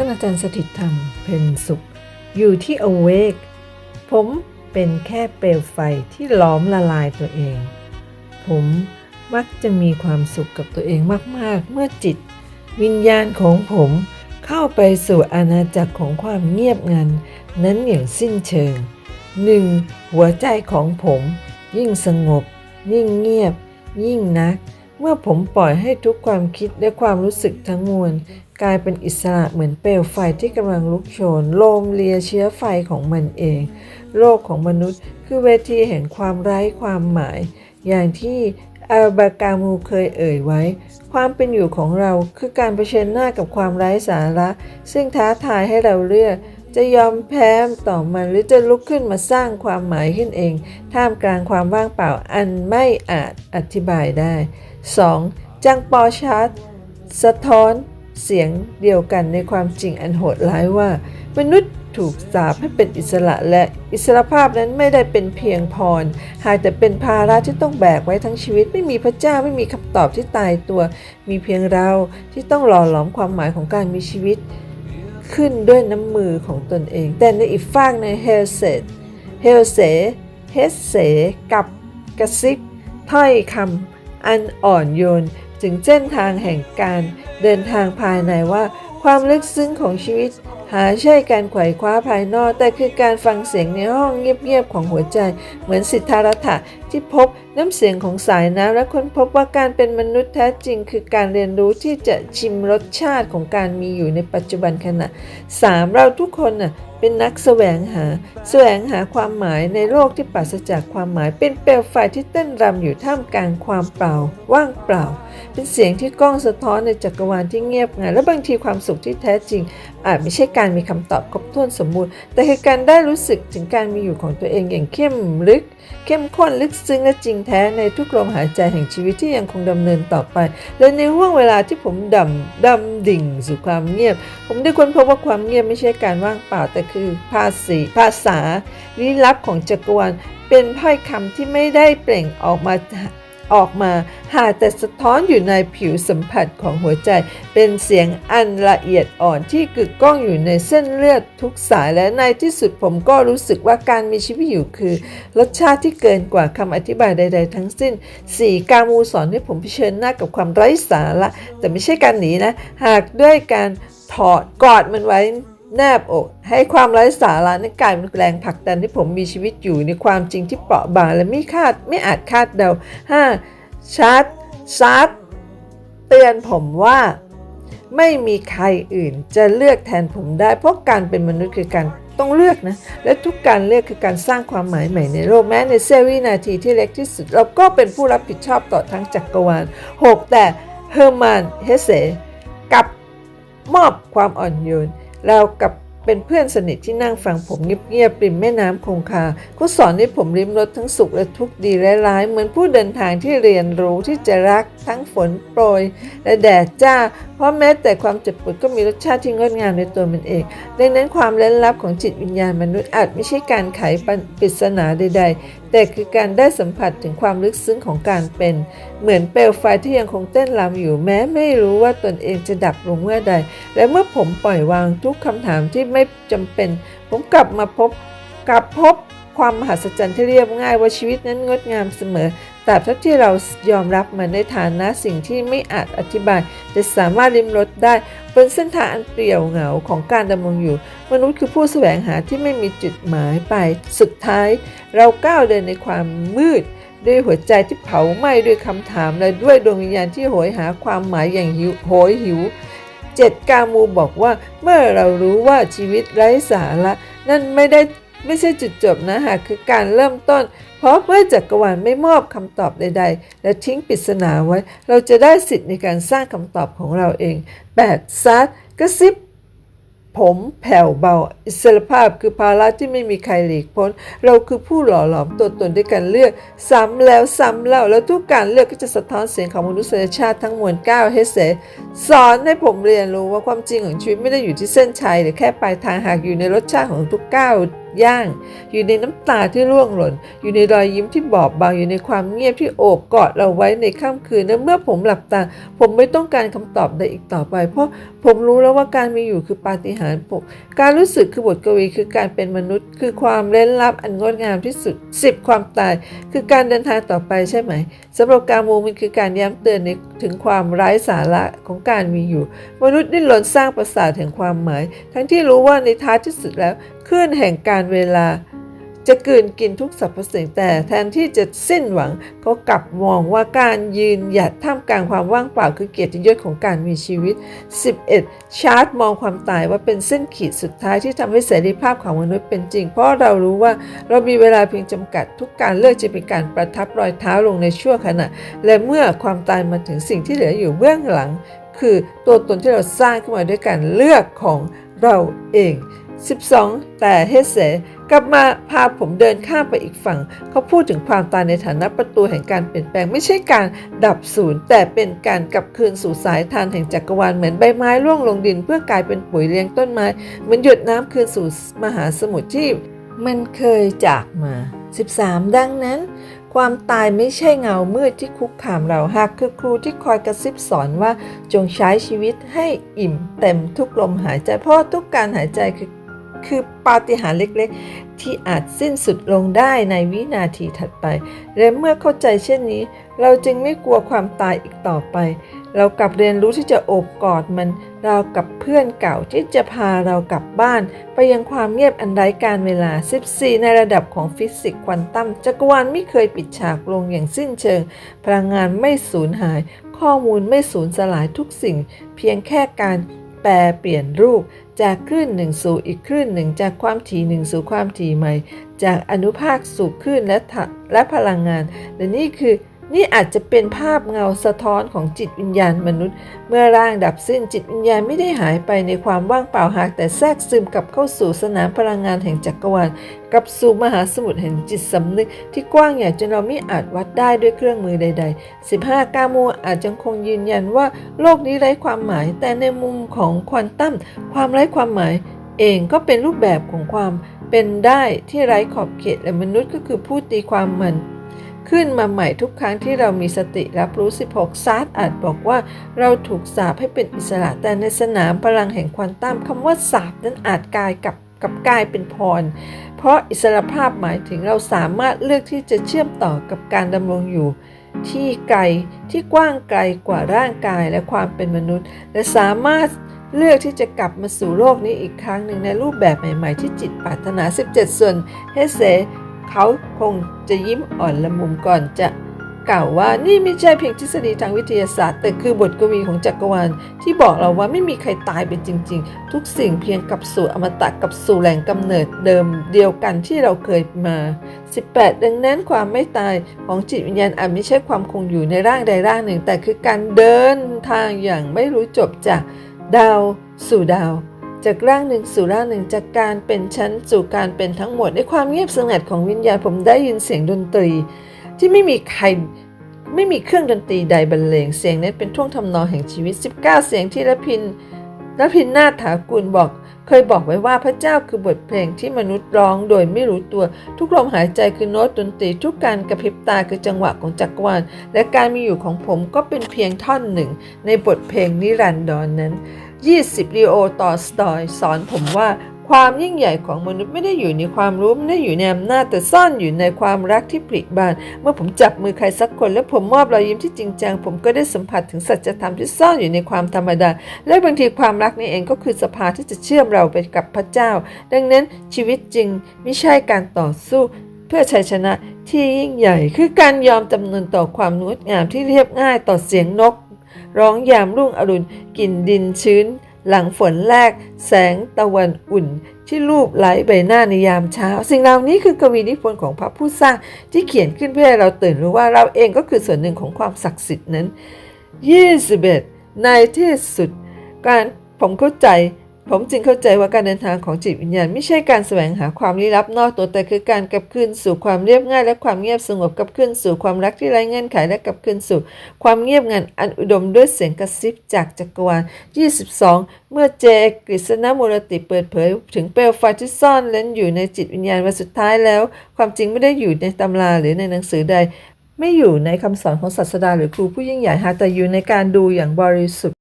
ท่านอาจารย์สถิตธรรมเพ็นสุข อยู่ที่ Awake ผมเป็นแค่เปลวไฟที่ล้อมละลายตัวเอง ผมมักจะมีความสุขกับตัวเองมาก ๆ เมื่อจิต วิญญาณของผมเข้าไปสู่อาณาจักรของความเงียบงัน นั้นอย่างสิ้นเชิงหนึ่งหัวใจของผมยิ่งสงบ ยิ่งเงียบ ยิ่งนัก เมื่อผมปล่อยให้ทุกความคิดและความรู้สึกทั้งมวล กลายเป็นอิสระเหมือนเปลวไฟที่กำลังลุกโชนโลมเลียเชื้อไฟของมันเอง โลกของมนุษย์คือเวทีแห่งความไร้ความหมาย อย่างที่อัลบากามูเคยเอ่ยไว้ ความเป็นอยู่ของเราคือการเผชิญหน้ากับความไร้สาระ ซึ่งท้าทายให้เราเลือก จะยอมแพ้ต่อมันหรือจะลุกขึ้นมาสร้างความหมายขึ้นเอง ท่ามกลางความว่างเปล่าอันไม่อาจอธิบายได้ 2. จังปอชาร์ตสะท้อน เสียงเดียวกันในความจริงอันโหดร้ายว่า มนุษย์ถูกสาปให้เป็นอิสระและอิสรภาพนั้นไม่ได้เป็นเพียงพร หากแต่เป็นภาระที่ต้องแบกไว้ทั้งชีวิต ไม่มีพระเจ้าไม่มีคำตอบที่ตายตัว มีเพียงเราที่ต้องหล่อหลอมความหมายของการมีชีวิต ขึ้นด้วยน้ำมือของตนเอง แต่ในอีกฝากในเฮลเซเฮลเซเฮสเสกับกระซิบถ้อยคำอันอ่อนโยนถึงเส้นทางแห่งการ เดินทางภายในว่า ความลึกซึ้งของชีวิต หาใช่การไขว่คว้าภายนอก แต่คือการฟังเสียงในห้องเงียบๆของหัวใจ เหมือนสิทธารัฐะที่พบน้ำเสียงของสายน้ำและค้นพบว่าการเป็นมนุษย์แท้จริง คือการเรียนรู้ที่จะชิมรสชาติของการมีอยู่ในปัจจุบันขณะ 3. เราทุกคนน่ะเป็นนักแสวงหา แสวงหาความหมายในโลกที่ปราศจากความหมาย เป็นเปลวไฟที่เต้นรำอยู่ท่ามกลางความเปล่า ว่างเปล่า เป็นเสียงที่ก้องสะท้อนในจักรวาลที่เงียบงันและบางทีความสุขที่แท้จริง อาจไม่ใช่การมีคำตอบครบถ้วนสมบูรณ์ แต่คือการได้รู้สึกถึงการมีอยู่ของตัวเองอย่างเข้มลึก เข้มข้นลึกซึ้งและจริงแท้ในทุกลมหายใจแห่งชีวิตที่ยังคงดำเนินต่อไป และในห่วงเวลาที่ผมดำดำดิ่งสู่ความเงียบ ผมได้ค้นพบว่าความเงียบไม่ใช่การว่างเปล่าแต่คือภาษีภาษาลี้ลับของจักรวาลเป็นถ้อยคำที่ไม่ได้เปล่งออกมา ออกมา หากแต่สะท้อนอยู่ในผิวสัมผัสของหัวใจ เป็นเสียงอันละเอียดอ่อนที่กึกก้องอยู่ในเส้นเลือดทุกสายและในที่สุดผมก็รู้สึกว่าการมีชีวิตอยู่คือ รสชาติที่เกินกว่าคำอธิบายใด ๆ ทั้งสิ้น 4. กามูสอนให้ผมเผชิญหน้ากับความไร้สาระแต่ไม่ใช่การหนีนะ หากด้วยการถอดกอดมันไว้ แนบอกให้ความไร้สาระนั้นกลายเป็นแรงผลักดันที่ผมมีชีวิตอยู่ในความจริงที่เปราะบางและไม่คาดไม่อาจคาดเดา 5. ชาร์ตชาร์ตเตือนผมว่า ไม่มีใครอื่นจะเลือกแทนผมได้เพราะการเป็นมนุษย์คือการต้องเลือกนะ และทุกการเลือกคือการสร้างความหมายใหม่ในโลกแม้ในเสี้ยววินาทีที่เล็กที่สุด เราก็เป็นผู้รับผิดชอบต่อทั้งจักรวาล 6. แต่เฮอร์มานเฮเซกับมอบความอ่อนโยน เรากับ เป็นเพื่อนสนิทที่นั่งฟังผมเงียบๆริมแม่น้ำคงคาเขาสอนให้ผมริมรสทั้งสุขและทุกข์ดีและร้าย เหมือนผู้เดินทางที่เรียนรู้ที่จะรักทั้งฝนโปรย และแดดจ้า เพราะแม้แต่ความเจ็บปวดก็มีรสชาติที่งดงามในตัวมันเอง ดังนั้นความเล้นลับของจิตวิญญาณมนุษย์อาจไม่ใช่การไขปริศนาใด ๆ แต่คือการได้สัมผัสถึงความลึกซึ้งของการเป็น เหมือนเปลวไฟที่ยังคงเต้นรำอยู่แม้ไม่รู้ว่าตนเองจะดับลงเมื่อใด และเมื่อผมปล่อยวางทุกคำถามที่ไม่ไม่จำเป็น ผมกลับมาพบกลับพบความมหัศจรรย์ที่เรียบง่ายว่าชีวิตนั้นงดงามเสมอตราบเท่าที่เรายอมรับมันในฐานะสิ่งที่ไม่อาจอธิบายแต่สามารถริมรสได้บนเส้นทางอันเปลี่ยวเหงาของการดำรงอยู่ มนุษย์คือผู้แสวงหาที่ไม่มีจุดหมายไป สุดท้าย เราก้าวเดินในความมืด ด้วยหัวใจที่เผาไหม้ด้วยคำถามและด้วยดวงวิญญาณที่โหยหาความหมายอย่างหิวโหยหิว เจ็ดกามูบอกว่า เมื่อเรารู้ว่าชีวิตไร้สาระนั่นไม่ได้ไม่ใช่จุดจบนะหากคือการเริ่มต้น เพราะเมื่อจักรวาลไม่มอบคำตอบใด ๆ และทิ้งปริศนาไว้ เราจะได้สิทธิ์ในการสร้างคำตอบของเราเอง 8. ซัดกระซิบ ผมแผ่วเบา อิสรภาพคือภาระที่ไม่มีใครหลีกพ้น เราคือผู้หล่อหลอมตัวตนด้วยการเลือก ซ้ำแล้วซ้ำเล่า แล้วทุกการเลือกก็จะสะท้อนเสียงของมนุษยชาติทั้งมวลก้าวเฮเสสอนให้ผมเรียนรู้ว่าความจริงของชีวิตไม่ได้อยู่ที่เส้นชัยหรือแค่ปลายทางหากอยู่ในรสชาติของทุกก้าวย่าง อยู่ในน้ำตาที่ร่วงหล่น อยู่ในรอยยิ้มที่บอบบาง อยู่ในความเงียบที่โอบกอดเราไว้ในค่ำคืน และเมื่อผมหลับตา ผมไม่ต้องการคำตอบใดอีกต่อไป เพราะผมรู้แล้วว่าการมีอยู่คือปาฏิหาริย์ผมการรู้สึกคือบทกวีคือการเป็นมนุษย์ คือความเร้นลับอันงดงามที่สุดสิบความตาย คือการเดินทางต่อไปใช่ไหมสำหรับการมูมันคือการย้ำเตือนในถึงความไร้สาระของการมีอยู่ มนุษย์ดิ้นรนสร้างประสาทแห่งความหมาย ทั้งที่รู้ว่าในท้ายที่สุดแล้ว คลื่นแห่งการเวลา จะกืนกินทุกสรรพสิ่งแต่แทนที่จะสิ้นหวังเขากลับมองว่าการยืนหยัดท่ามกลางความว่างเปล่าคือเกียรติยศของการมีชีวิต 11. ชาร์ตมองความตายว่าเป็นเส้นขีดสุดท้ายที่ทำให้เสรีภาพของมนุษย์เป็นจริง เพราะเรารู้ว่าเรามีเวลาเพียงจำกัดทุกการเลือกจะเป็นการประทับรอยเท้าลงในชั่วขณะ และเมื่อความตายมาถึงสิ่งที่เหลืออยู่เบื้องหลัง คือตัวตนที่เราสร้างขึ้นมาด้วยการเลือกของเราเอง 12. แต่เฮเสกลับมาพาผมเดินข้ามไปอีกฝั่ง เขาพูดถึงความตายในฐานะประตูแห่งการเปลี่ยนแปลงไม่ใช่การดับสูญแต่เป็นการกลับคืนสู่สายทานแห่งจักรวาลเหมือนใบไม้ร่วงลงดิน เพื่อกลายเป็นปุ๋ยเลี้ยงต้นไม้เหมือนหยดน้ำคืนสู่มหาสมุทรที่มันเคยจากมา 13. ดังนั้น ความตายไม่ใช่เงามืดที่คุกคามเราหากคือครูที่คอยกระซิบสอนว่าจงใช้ชีวิตให้อิ่มเต็มทุกลมหายใจเพราะทุกการหายใจคือ คือปาฏิหาริย์เล็กๆ ที่อาจสิ้นสุดลงได้ในวินาทีถัดไป และเมื่อเข้าใจเช่นนี้ เราจึงไม่กลัวความตายอีกต่อไป เรากลับเรียนรู้ที่จะโอบกอดมันเรากับเพื่อนเก่าที่จะพาเรากลับบ้าน ไปยังความเงียบอันไร้การเวลา 14 ในระดับของฟิสิกส์ควอนตัมจักรวาลไม่เคยปิดฉากลงอย่างสิ้นเชิง พลังงานไม่สูญหาย ข้อมูลไม่สูญสลายทุกสิ่ง เพียงแค่การ แปลเปลี่ยนรูปจากคลื่นหนึ่งสู่อีกคลื่นหนึ่งจากความถี่หนึ่งสู่ความถี่ใหม่ จากอนุภาคสู่คลื่นและและพลังงาน และนี่คือ นี่อาจจะเป็นภาพเงาสะท้อนของจิตวิญญาณมนุษย์ เมื่อร่างดับสิ้นจิตวิญญาณไม่ได้หายไปในความว่างเปล่าหากแต่แทรกซึมกลับเข้าสู่สนามพลังงานแห่งจักรวาลกลับสู่มหาสมุทรแห่งจิตสำนึก ที่กว้างใหญ่จนเราไม่อาจวัดได้ด้วยเครื่องมือใด ๆ 15 กาโมอาจยังคงยืนยันว่าโลกนี้ไร้ความหมาย แต่ในมุมของควอนตัมความไร้ความหมาย เองก็เป็นรูปแบบของความเป็นได้ที่ไร้ขอบเขตและมนุษย์ก็คือผู้ตีความมัน ขึ้นมาใหม่ทุกครั้งที่เรามีสติรับรู้ 16 ซาร์ตอาจบอกว่าเราถูกสาปให้เป็นอิสระ แต่ในสนามพลังแห่งควอนตัมคำว่าสาปนั้นอาจกลายกับกับกลายเป็นพร เพราะอิสรภาพหมายถึงเราสามารถเลือกที่จะเชื่อมต่อกับการดำรงอยู่ ที่ไกลที่กว้างไกลกว่าร่างกายและความเป็นมนุษย์ และสามารถเลือกที่จะกลับมาสู่โลกนี้อีกครั้งหนึ่งในรูปแบบใหม่ ๆ ที่จิตปรารถนา 17 ส่วนเฮเซ เขาคงจะยิ้มอ่อนละมุมก่อนจะกล่าวว่านี่ไม่ใช่เพียงทฤษฎีทางวิทยาศาสตร์ แต่คือบทกวีของจักรวาลที่บอกเราว่าไม่มีใครตายไปจริง ๆ ทุกสิ่งเพียงกลับสู่อมตะกลับสู่แหล่งกำเนิดเดิมเดียวกันที่เราเคยมา 18 ดังนั้นความไม่ตายของจิตวิญญาณอาจไม่ใช่ความคงอยู่ในร่างใดร่างหนึ่ง แต่คือการเดินทางอย่างไม่รู้จบจากดาวสู่ดาว จากร่างหนึ่งสู่ร่างหนึ่งจากการเป็นชั้นสู่การเป็นทั้งหมดในความเงียบสงัดของวิญญาณผมได้ยินเสียงดนตรี ที่ไม่มีใครไม่มีเครื่องดนตรีใดบรรเลงเสียงนั้นเป็นท่วงทำนองแห่งชีวิต 19 เสียงที่ระพินระพินนาถถากุลบอกเคยบอกไว้ว่าพระเจ้าคือบทเพลงที่มนุษย์ร้องโดยไม่รู้ตัว ทุกลมหายใจคือโน้ตดนตรี ทุกการกระพริบตาคือจังหวะของจักรวาลและการมีอยู่ของผมก็เป็นเพียงท่อนหนึ่ง ในบทเพลงนิรันดรนนั้น 20ลีโอต่อสตอยสอนผมว่าความยิ่งใหญ่ของมนุษย์ไม่ได้อยู่ในความรู้ไม่ได้อยู่ในอำนาจแต่ซ่อนอยู่ในความรักที่ผลิบาน เมื่อผมจับมือใครสักคนแล้วผมมอบรอยยิ้มที่จริงจังผมก็ได้สัมผัสถึงสัจธรรมที่ซ่อนอยู่ในความธรรมดา และบางทีความรักนี่เองก็คือสภาที่จะเชื่อมเราไปกับพระเจ้า ดังนั้นชีวิตจริงไม่ใช่การต่อสู้เพื่อชัยชนะที่ยิ่งใหญ่ คือการยอมจำนนต่อความงดงามที่เรียบง่ายต่อเสียงนก ร้องยามรุ่งอรุณกลิ่นดินชื้น หลังฝนแรก แสงตะวันอุ่น ที่รูปไหลใบหน้าในยามเช้า สิ่งเหล่านี้คือกวีนิพนธ์ของพระผู้สร้างที่เขียนขึ้นเพื่อให้เราตื่นรู้ว่าเราเองก็คือส่วนหนึ่งของความศักดิ์สิทธิ์นั้น 21 ในที่สุด การผมเข้าใจ ผมจึงเข้าใจว่าการเดินทางของจิตวิญญาณไม่ใช่การแสวงหาความลี้ลับนอกตัวแต่คือการกลับคืนสู่ความเรียบง่ายและความเงียบสงบกลับคืนสู่ความรักที่ไร้เงื่อนไขและกลับคืนสู่ ความเงียบงันอันอุดมด้วยเสียงกระซิบจากจักรวาล 22 เมื่อเจกฤษณมูรติเปิดเผย ถึงเปลวไฟที่ซ่อนเร้นอยู่ในจิตวิญญาณวันสุดท้ายแล้ว ความจริงไม่ได้อยู่ในตำราหรือในหนังสือใด ไม่อยู่ในคำสอนของศาสดาหรือครูผู้ยิ่งใหญ่ฮะแต่อยู่ในการดูอย่างบริสุทธิ์